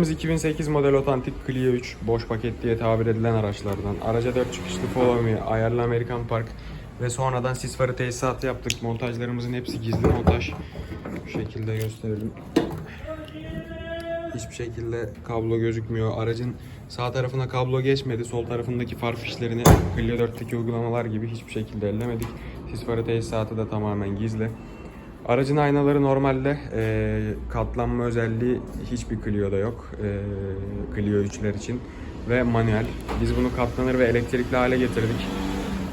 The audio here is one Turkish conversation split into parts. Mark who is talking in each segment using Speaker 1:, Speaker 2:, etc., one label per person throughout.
Speaker 1: Biz 2008 model otantik Clio 3 boş paket diye tabir edilen araçlardan. Araca 4 çıkışlı Follow Me, ayarlı Amerikan Park ve sonradan sis farı tesisatı yaptık. Montajlarımızın hepsi gizli montaj. Bu şekilde gösterelim. Hiçbir şekilde kablo gözükmüyor. Aracın sağ tarafına kablo geçmedi. Sol tarafındaki far fişlerini Clio 4'teki uygulamalar gibi hiçbir şekilde ellemedik. Sis farı tesisatı da tamamen gizli. Aracın aynaları normalde e, katlanma özelliği hiçbir Clio'da yok. E, Clio 3'ler için ve manuel. Biz bunu katlanır ve elektrikli hale getirdik.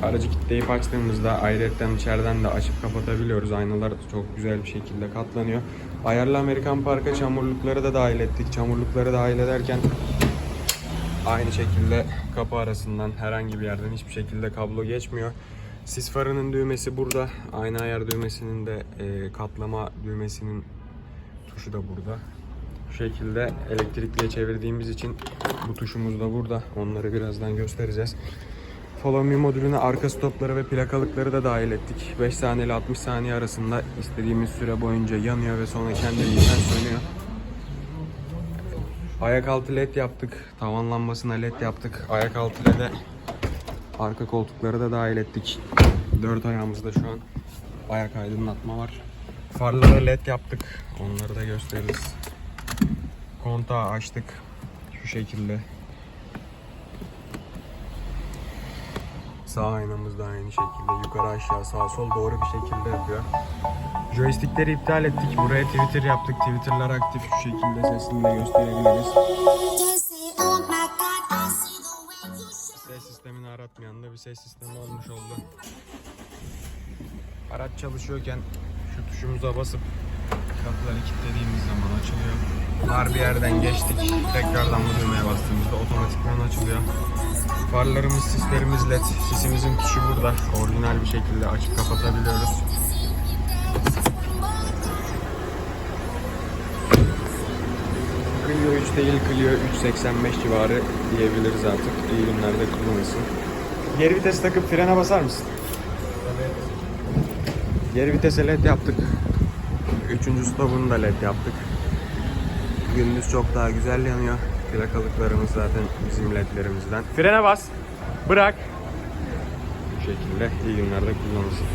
Speaker 1: Aracı kilitleyip açtığımızda ayrıyetten içeriden de açıp kapatabiliyoruz. Aynalar çok güzel bir şekilde katlanıyor. Ayarlı Amerikan Park'a çamurlukları da dahil ettik. Çamurlukları dahil ederken aynı şekilde kapı arasından herhangi bir yerden hiçbir şekilde kablo geçmiyor. Sis farının düğmesi burada. Ayna ayar düğmesinin de e, katlama düğmesinin tuşu da burada. Bu şekilde elektrikliye çevirdiğimiz için bu tuşumuz da burada. Onları birazdan göstereceğiz. Follow Me modülüne arka stopları ve plakalıkları da dahil ettik. 5 saniye ile 60 saniye arasında istediğimiz süre boyunca yanıyor ve sonra kendiliğinden sönüyor. Ayak altı led yaptık. Tavan lambasına led yaptık. Ayak altı led'e arka koltukları da dahil ettik. Dört ayağımızda şu an ayak aydınlatma var. Farlara led yaptık. Onları da gösteririz. Kontağı açtık. Şu şekilde. Sağ aynamız da aynı şekilde. Yukarı aşağı sağ sol doğru bir şekilde yapıyor. Joystickleri iptal ettik. Buraya Twitter yaptık. Twitter'lar aktif şu şekilde sesini de gösterebiliriz. Sistemini aratmayan da bir ses sistemi olmuş oldu. Araç çalışıyorken şu tuşumuza basıp kapıları kilitlediğimiz zaman açılıyor. Dar bir yerden geçtik. Tekrardan bu düğmeye bastığımızda otomatikman açılıyor. Farlarımız, sislerimiz led. Sisimizin tuşu burada. Orijinal bir şekilde açıp kapatabiliyoruz. Clio 3 değil Clio 385 civarı diyebiliriz artık. İyi günlerde kullanırsın. Geri vites takıp frene basar mısın? Geri vitese led yaptık. Üçüncü stopunu da led yaptık. Gündüz çok daha güzel yanıyor. Plakalıklarımız zaten bizim ledlerimizden. Frene bas. Bırak. Bu şekilde iyi günlerde kullanırsın.